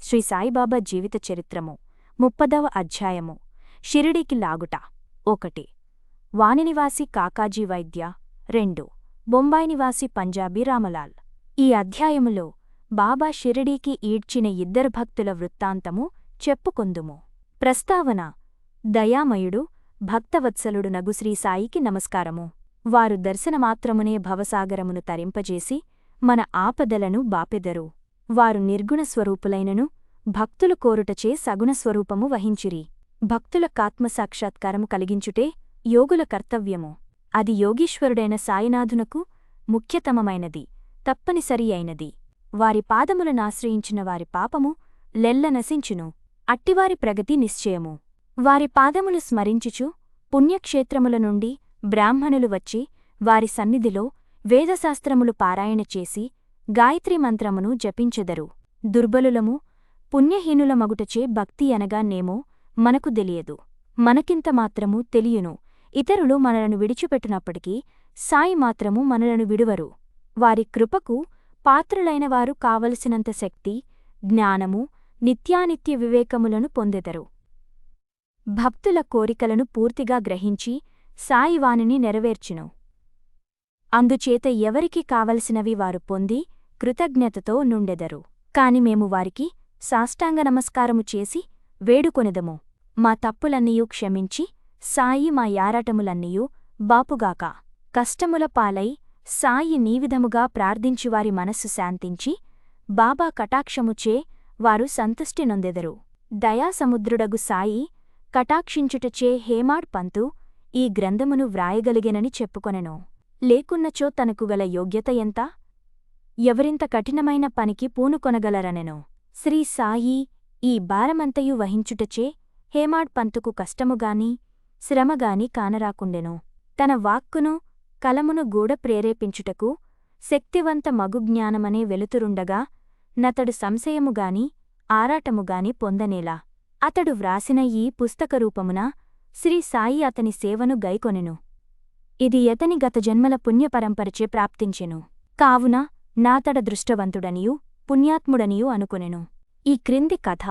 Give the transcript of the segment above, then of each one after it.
శ్రీ సాయిబాబా జీవిత చరిత్రము ముప్పదవ అధ్యాయము. షిరిడీకి లాగుట. ఒకటి. వాణినివాసి కాకాజీ వైద్య. రెండు. బొంబాయి నివాసి పంజాబీ రామలాల్. ఈ అధ్యాయములో బాబా షిరిడీకి ఈడ్చిన ఇద్దరు భక్తుల వృత్తాంతము చెప్పుకొందుము. ప్రస్తావన దయామయుడు భక్తవత్సలుడు నగు శ్రీ సాయికి నమస్కారము. వారు దర్శనమాత్రమునే భవసాగరమును తరింపజేసి మన ఆపదలను బాపెదరు. వారు నిర్గుణ స్వరూపులైనను భక్తులు కోరుటచే సగుణ స్వరూపము వహించిరి. భక్తుల కాత్మసాక్షాత్కారము కలిగించుటే యోగుల కర్తవ్యము. అది యోగీశ్వరుడైన సాయినాథునకు ముఖ్యతమమైనది తప్పనిసరి అయినది. వారి పాదములనాశ్రయించిన వారి పాపము లెల్ల నశించును అట్టివారి ప్రగతి నిశ్చయము. వారి పాదములు స్మరించుచు పుణ్యక్షేత్రముల నుండి బ్రాహ్మణులు వచ్చి వారి సన్నిధిలో వేదశాస్త్రములు పారాయణ చేసి గాయత్రి మంత్రమును జపించెదరు. దుర్బలులము పుణ్యహీనులమగుటచే భక్తి అనగా నేమో మనకు తెలియదు. మనకింత మాత్రము తెలియను. ఇతరులు మనలను విడిచిపెట్టినప్పటికీ సాయి మాత్రము మనలను విడువరు. వారి కృపకు పాత్రులైనవారు కావలసినంత శక్తి జ్ఞానము నిత్యానిత్య వివేకములను పొందెదరు. భక్తుల కోరికలను పూర్తిగా గ్రహించి సాయి వానిని నెరవేర్చును. అందుచేత ఎవరికి కావలసినవి వారు పొంది కృతజ్ఞతతో నుండెదరు. కాని మేము వారికి సాష్టాంగ నమస్కారము చేసి వేడుకొనెదము. మా తప్పులన్నీయూ క్షమించి సాయి మా యారాటములన్నీయూ బాపుగాక. కష్టముల పాలై సాయి నీవిధముగా ప్రార్థించువారి మనస్సు శాంతించి బాబా కటాక్షముచే వారు సంతుష్టి నొందెదరు. దయాసముద్రుడగు సాయి కటాక్షించుటచే హేమాడ్ పంతు ఈ గ్రంథమును వ్రాయగలిగెనని చెప్పుకొనెను. లేకున్నచో తనకు గల యోగ్యత ఎంత? ఎవరింత కఠినమైన పనికి పూనుకొనగలరనెను. శ్రీ సాయి ఈ భారమంతయు వహించుటచే హేమాడ్ పంతుకు కష్టముగాని శ్రమగాని కానరాకుండెను. తన వాక్కును కలమును గూడ ప్రేరేపించుటకు శక్తివంత మగుజ్ఞానమనే వెలుతురుండగా నతడు సంశయముగాని ఆరాటముగాని పొందనేలా. అతడు వ్రాసిన ఈ పుస్తకరూపమున శ్రీ సాయి అతని సేవను గైకొనెను. ఇది యతని గత జన్మల పుణ్యపరంపరచే ప్రాప్తించెను. కావున నాతడ దృష్టవంతుడనియూ పుణ్యాత్ముడనియూ అనుకునెను. ఈ క్రింది కథ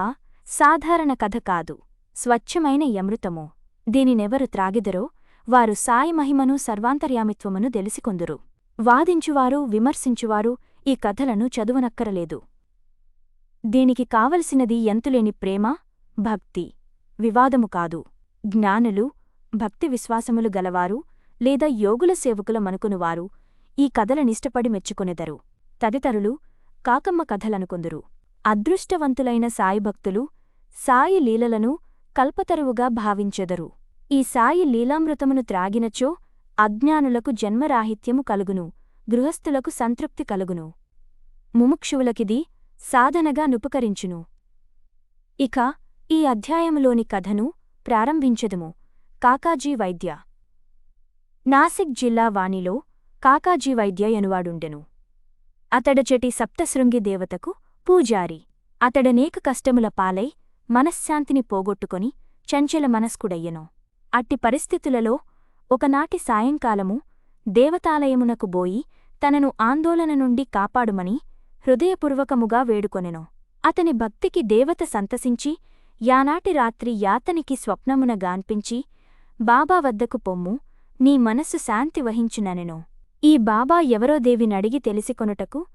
సాధారణ కథ కాదు స్వచ్ఛమైన యమృతము దీనినెవరు త్రాగిదరో వారు సాయి మహిమను సర్వాంతర్యామిత్వమును తెలిసికొందురు. వాదించువారు విమర్శించువారు ఈ కథలను చదువనక్కరలేదు. దీనికి కావలసినది ఎంతులేని ప్రేమ భక్తి. వివాదము కాదు. జ్ఞానులు భక్తి విశ్వాసములు గలవారు లేదా యోగుల సేవకుల మనుకునువారు ఈ కథలనిష్టపడి మెచ్చుకొనెదరు. తదితరులు కాకమ్మ కథలనుకొందురు అదృష్టవంతులైన సాయిభక్తులు సాయి లీలలను కల్పతరువుగా భావించెదరు. ఈ సాయి లీలామృతమును త్రాగినచో అజ్ఞానులకు జన్మరాహిత్యము కలుగును గృహస్థులకు సంతృప్తి కలుగును. ముముక్షువులకిది సాధనగా నుపకరించును. ఇక ఈ అధ్యాయములోని కథను ప్రారంభించదుము. కాకాజీ వైద్య. నాసిక్ జిల్లా వాణిలో కాకాజీ వైద్య ఎనువాడుండెను అతడచటి సప్తశృంగి దేవతకు పూజారి. అతడనేక కష్టముల పాలై మనశ్శాంతిని పోగొట్టుకొని చంచల మనస్కుడయ్యను. అట్టి పరిస్థితులలో ఒకనాటి సాయంకాలము దేవతాలయమునకు బోయి తనను ఆందోళన నుండి కాపాడుమని హృదయపూర్వకముగా వేడుకొనెను. అతని భక్తికి దేవత సంతసించి యానాటి రాత్రి యాతనికి స్వప్నమున గాన్పించి బాబా వద్దకు పొమ్ము నీ మనస్సు శాంతి వహించుననెను. ఈ బాబా ఎవరో దేవినడిగి తెలిసికొనుటకు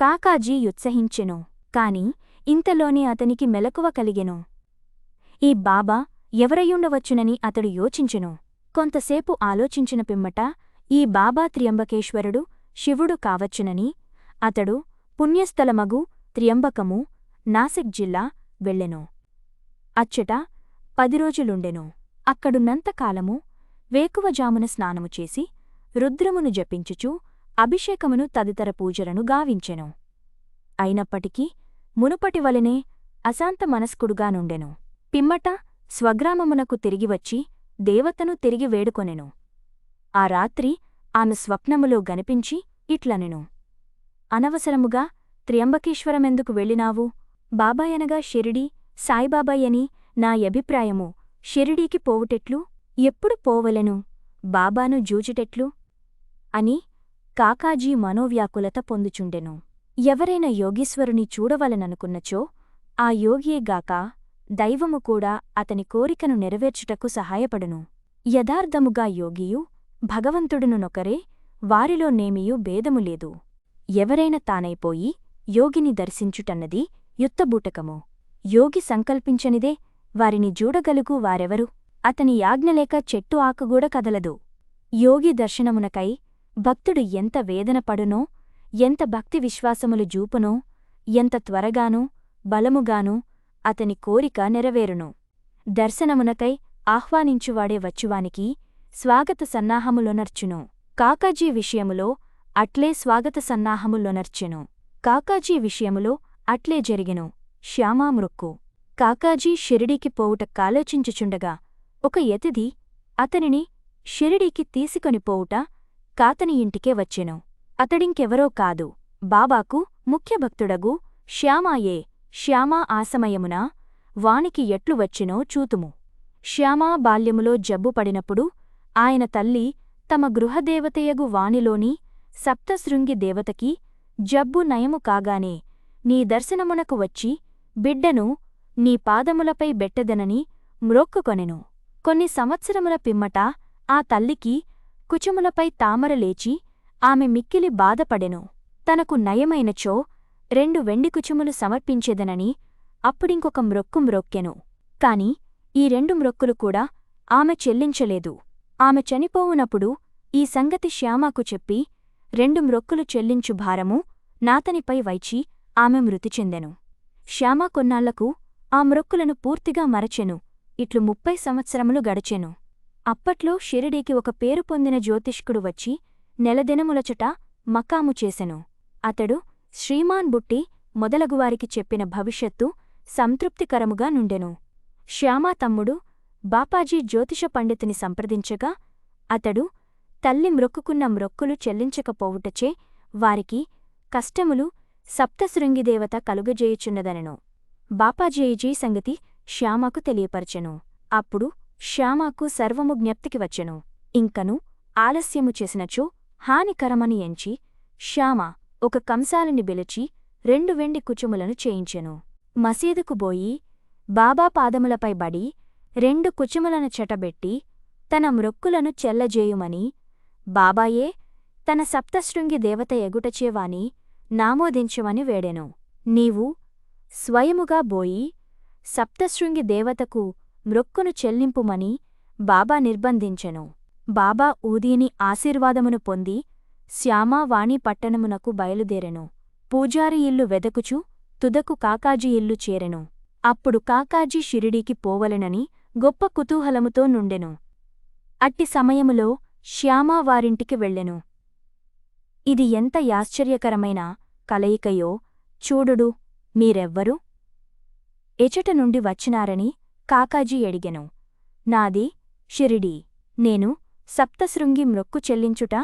కాకాజీ యుత్సహించెను. కాని ఇంతలోనే అతనికి మెలకువ కలిగెను. ఈ బాబా ఎవరయ్యుండవచ్చునని అతడు యోచించెను. కొంతసేపు ఆలోచించిన పిమ్మట ఈ బాబా త్ర్యంబకేశ్వరుడు శివుడు కావచ్చునని అతడు పుణ్యస్థలమగు త్ర్యంబకము నాసిక్ జిల్లా వెళ్ళెను. అచ్చట పది రోజులుండెను. అక్కడున్నంతకాలము వేకువజామున స్నానము చేసి రుద్రమును జపించుచు అభిషేకమును తదితర పూజలను గావించెను. అయినప్పటికీ మునుపటివలనే అశాంత మనస్కుడుగా నుండెను. పిమ్మట స్వగ్రామమునకు తిరిగివచ్చి దేవతను తిరిగి వేడుకొనెను. ఆ రాత్రి ఆమె స్వప్నములో గనిపించి ఇట్లనెను. అనవసరముగా త్ర్యంబకేశ్వరమెందుకు వెళ్ళినావు? బాబాయనగా షిరిడి సాయిబాబాయని నా అభిప్రాయము షిరిడీకి పోవుటెట్లు? ఎప్పుడు పోవలెను? బాబాను జూచుటెట్లు? అని కాకాజీ మనోవ్యాకులత పొందుచుండెను. ఎవరైనా యోగీశ్వరుని చూడవలననుకున్నచో ఆ యోగియేగాక దైవము కూడా అతని కోరికను నెరవేర్చుటకు సహాయపడును. యథార్థముగా యోగియు భగవంతుడును నొకరే వారిలో నేమియు భేదము లేదు. ఎవరైనా తానైపోయి యోగిని దర్శించుటన్నది యుత్తబూటకము యోగి సంకల్పించనిదే వారిని జూడగలుగు వారెవరు? అతని యాజ్ఞలేక చెట్టు ఆకుగూడ కదలదు. యోగి దర్శనమునకై భక్తుడు ఎంత వేదన పడునో ఎంత భక్తి విశ్వాసములు జూపునో ఎంత త్వరగానూ బలముగానూ అతని కోరిక నెరవేరును. దర్శనమునకై ఆహ్వానించువాడే వచ్చువానికి స్వాగత సన్నాహములొనర్చును. కాకాజీ విషయములో అట్లే స్వాగత సన్నాహములొనర్చెను. కాకాజీ విషయములో అట్లే జరిగెను. శ్యామామృక్కు కాకాజీ షిరిడీకి పోవుట కాలోచించుచుండగా ఒక యతిది అతనిని షిరిడీకి తీసుకొని పోవుట కాతని ఇంటికే వచ్చెను. అతడింకెవరో కాదు. బాబాకు ముఖ్యభక్తుడగు శ్యామాయే శ్యామా ఆసమయమున వానికి ఎట్లు వచ్చినో చూతుము. శ్యామా బాల్యములో జబ్బు పడినప్పుడు ఆయన తల్లి తమ గృహదేవతయగు వానిలోని సప్తశృంగి దేవతకి జబ్బు నయము కాగానే నీ దర్శనమునకు వచ్చి బిడ్డను నీ పాదములపై బెట్టెదనని మ్రొక్కుకొనెను. కొన్ని సంవత్సరముల పిమ్మట ఆ తల్లికి కుచుములపై తామర లేచి ఆమె మిక్కిలి బాధపడెను. తనకు నయమైనచో రెండు వెండి కుచుములు సమర్పించేదనని అప్పుడింకొక మ్రొక్కు మ్రొక్కెను. కాని ఈ రెండు మ్రొక్కులు కూడా ఆమె చెల్లించలేదు. ఆమె చనిపోవునప్పుడు ఈ సంగతి శ్యామాకు చెప్పి రెండు మ్రొక్కులు చెల్లించు భారము నాతనిపై వైచి ఆమె మృతి చెందెను. శ్యామ కొన్నాళ్ళకు ఆ మ్రొక్కులను పూర్తిగా మరచెను. ఇట్లు ముప్పై సంవత్సరములు గడచెను. అప్పట్లో షిరిడీకి ఒక పేరు పొందిన జ్యోతిష్కుడు వచ్చి నెలదినములచట మకాము చేసెను. అతడు శ్రీమాన్ బుట్టి మొదలగువారికి చెప్పిన భవిష్యత్తు సంతృప్తికరముగా నుండెను. శ్యామా తమ్ముడు బాపాజీ జ్యోతిష పండితుని సంప్రదించగా అతడు తల్లి మ్రొక్కుకున్న మ్రొక్కులు చెల్లించకపోవుటచే వారికి కష్టములు సప్తశృంగిదేవత కలుగజేయుచున్నదనెను. బాపాజేయిజీ సంగతి శ్యామకు తెలియపరచెను. అప్పుడు శ్యామాకు సర్వము జ్ఞప్తికి వచ్చెను. ఇంకను ఆలస్యము చేసినచో హానికరమని ఎంచి శ్యామ ఒక కంసాలని బిలిచి రెండు వెండి కుచుములను చేయించెను. మసీదుకు బోయి బాబా పాదములపై బడి రెండు కుచుములను చెటబెట్టి తన మ్రొక్కులను చెల్లజేయుమని బాబాయే తన సప్తశృంగి దేవత ఎగుటచేవాని నామోదించమని వేడెను. నీవు స్వయముగా బోయి సప్తశృంగి దేవతకు మ్రొక్కును చెల్లింపుమని బాబా నిర్బంధించెను. బాబా ఊదీని ఆశీర్వాదమును పొంది శ్యామావాణి పట్టణమునకు బయలుదేరెను. పూజారి ఇల్లు వెదకుచు తుదకు కాకాజీ ఇల్లు చేరెను. అప్పుడు కాకాజీ షిరిడీకి పోవలెనని గొప్ప కుతూహలముతో నుండెను. అట్టి సమయములో శ్యామా వారింటికి వెళ్ళెను. ఇది ఎంత యాశ్చర్యకరమైన కలయికయో! చూడుడు మీరెవ్వరు? ఎచట నుండి వచ్చినారని కాకాజీ ఎడిగెను నాది షిరిడీ. నేను సప్తశృంగి మ్రొక్కు చెల్లించుట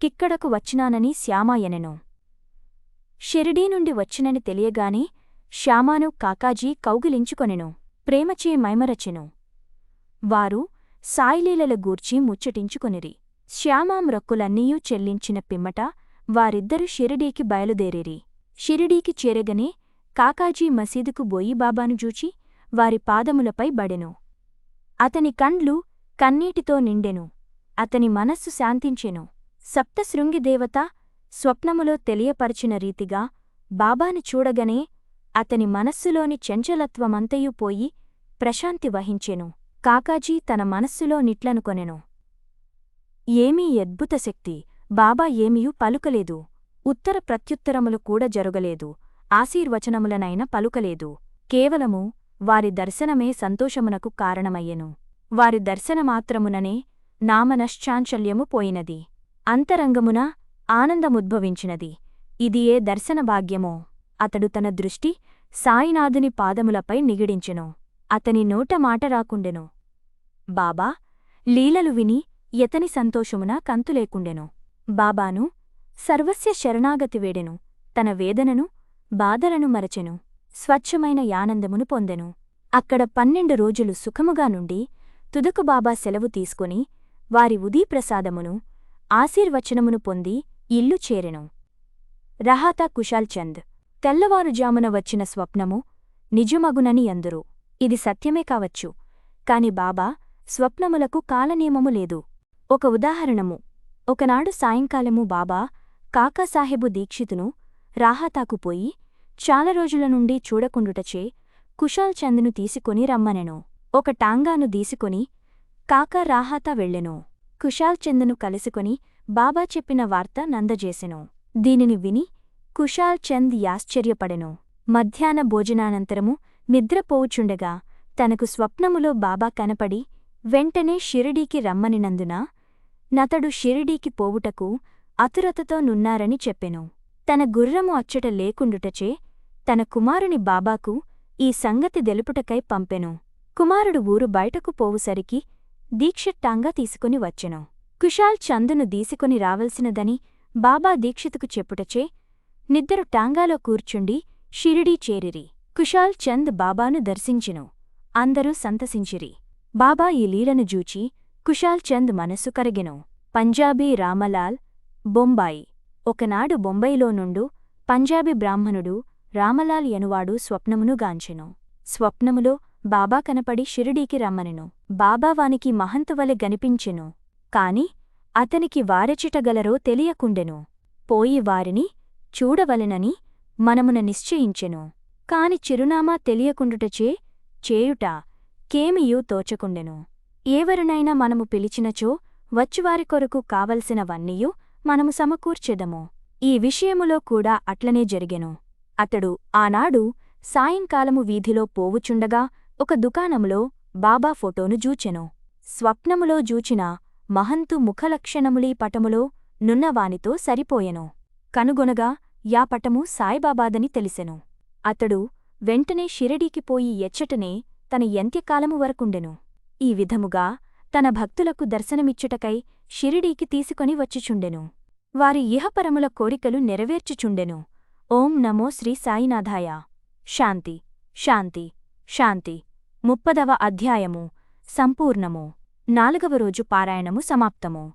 కిక్కడకు వచ్చినానని శ్యామాయనెను షిరిడీ నుండి వచ్చినని తెలియగానే శ్యామాను కాకాజీ కౌగిలించుకొనెను. ప్రేమచే మైమరచెను. వారు సాయిలీలల గూర్చి ముచ్చటించుకొనిరి. శ్యామా మ్రొక్కులన్నీయూ చెల్లించిన పిమ్మట వారిద్దరూ షిరిడీకి బయలుదేరిరి. షిరిడీకి చేరగనే కాకాజీ మసీదుకు బోయి బాబాను జూచి వారి పాదములపై బడెను. అతని కండ్లు కన్నీటితో నిండెను. అతని మనస్సు శాంతించెను. సప్తశృంగిదేవత స్వప్నములో తెలియపరచిన రీతిగా బాబాను చూడగనే అతని మనస్సులోని చెంచలత్వమంతయూ పోయి ప్రశాంతి వహించెను. కాకాజీ తన మనస్సులో నిట్లనుకొనెను. ఏమీ అద్భుత శక్తి బాబా ఏమీయూ పలుకలేదు. ఉత్తర ప్రత్యుత్తరములు కూడా జరుగలేదు. ఆశీర్వచనములనైన పలుకలేదు. కేవలము వారి దర్శనమే సంతోషమునకు కారణమయ్యెను. వారి దర్శనమాత్రముననే నామనశ్చాంచల్యము పోయినది. అంతరంగమున ఆనందముద్భవించినది. ఇది ఏ దర్శనభాగ్యమో? అతడు తన దృష్టి సాయినాథుని పాదములపై నిగిడించెను. అతని నోట మాట రాకుండెను. బాబా లీలలు విని ఎతని సంతోషమున కంతులేకుండెను. బాబాను సర్వస్య శరణాగతి వేడెను. తన వేదనను బాధలను మరచెను. స్వచ్ఛమైన యానందమును పొందెను. అక్కడ పన్నెండు రోజులు సుఖముగా నుండి తుదకు బాబా సెలవు తీసుకుని వారి ఉదీప్రసాదమును ఆశీర్వచనమును పొంది ఇల్లు చేరెను. రహాతా కుశాల్ చంద్. తెల్లవారుజామున వచ్చిన స్వప్నము నిజమగునని అందురు ఇది సత్యమే కావచ్చు కాని బాబా స్వప్నములకు కాలనియమము లేదు. ఒక ఉదాహరణము. ఒకనాడు సాయంకాలము బాబా కాకాసాహెబు దీక్షితును రాహాతాకు పోయి చాలా రోజుల నుండి చూడకుండుటచే కుశాల్ చంద్ను తీసుకొని రమ్మనెను. ఒక టాంగాను దీసుకొని కాకా రాహాతా వెళ్ళెను. కుశాల్ చంద్ను కలుసుకొని బాబా చెప్పిన వార్త నందజేసెను. దీనిని విని కుశాల్ చంద్ యాశ్చర్యపడెను. మధ్యాహ్న భోజనానంతరము నిద్రపోవుచుండగా తనకు స్వప్నములో బాబా కనపడి వెంటనే షిరిడీకి రమ్మనినందున నతడు షిరిడీకి పోవుటకు అతురతతో నున్నారని చెప్పెను. తన గుర్రము అచ్చట లేకుండుటచే తన కుమారుని బాబాకు ఈ సంగతి దెలుపుటకై పంపెను. కుమారుడు ఊరు బయటకు పోవుసరికి దీక్షట్టాంగా తీసుకుని వచ్చెను. కుశాల్ చందును దీసుకొని రావలసినదని బాబా దీక్షితుకు చెప్పుటచే నిద్దరు టాంగాలో కూర్చుండి షిరిడీ చేరిరి. కుషాల్ చంద్ బాబాను దర్శించెను. అందరూ సంతసించిరి. బాబా ఈ లీలను జూచి కుశాల్ చంద్ మనస్సు కరిగెను. పంజాబీ రామలాల్ బొంబాయి. ఒకనాడు బొంబాయిలో నుండు పంజాబీ బ్రాహ్మణుడు రామలాల్ ఎనువాడు స్వప్నమును గాంచెను. స్వప్నములో బాబా కనపడి షిరిడీకి రమ్మనెను. బాబా వానికి మహంతువలె గనిపించెను. కాని అతనికి వారెచిటగలరో తెలియకుండెను. పోయి వారిని చూడవలెనని మనమున నిశ్చయించెను. కాని చిరునామా తెలియకుండుటచే చేయుట కేమియూ తోచకుండెను. ఏవరునైనా మనము పిలిచినచో వచ్చువారి కొరకు కావలసినవన్నీయూ మనము సమకూర్చెదము. ఈ విషయములో కూడా అట్లనే జరిగెను. అతడు ఆనాడు సాయంకాలము వీధిలో పోవుచుండగా ఒక దుకాణములో బాబా ఫోటోను జూచెను. స్వప్నములో జూచిన మహంతు ముఖలక్షణములీ పటములో నున్నవానితో సరిపోయెను. కనుగొనగా యా పటము సాయిబాబాదని తెలిసెను. అతడు వెంటనే షిరడీకి పోయి ఎచ్చటనే తన ఎంత్యకాలము వరకుండెను. ఈ విధముగా తన భక్తులకు దర్శనమిచ్చుటకై షిరిడీకి తీసుకొని వచ్చుచుండెను. వారి ఇహపరముల కోరికలు నెరవేర్చుచుండెను. ఓం నమో శ్రీ సాయినాథాయ. శాంతి శాంతి శాంతి. ముప్పదవ అధ్యాయము. సంపూర్ణము. నాలుగవ రోజు పారాయణము సమాప్తము.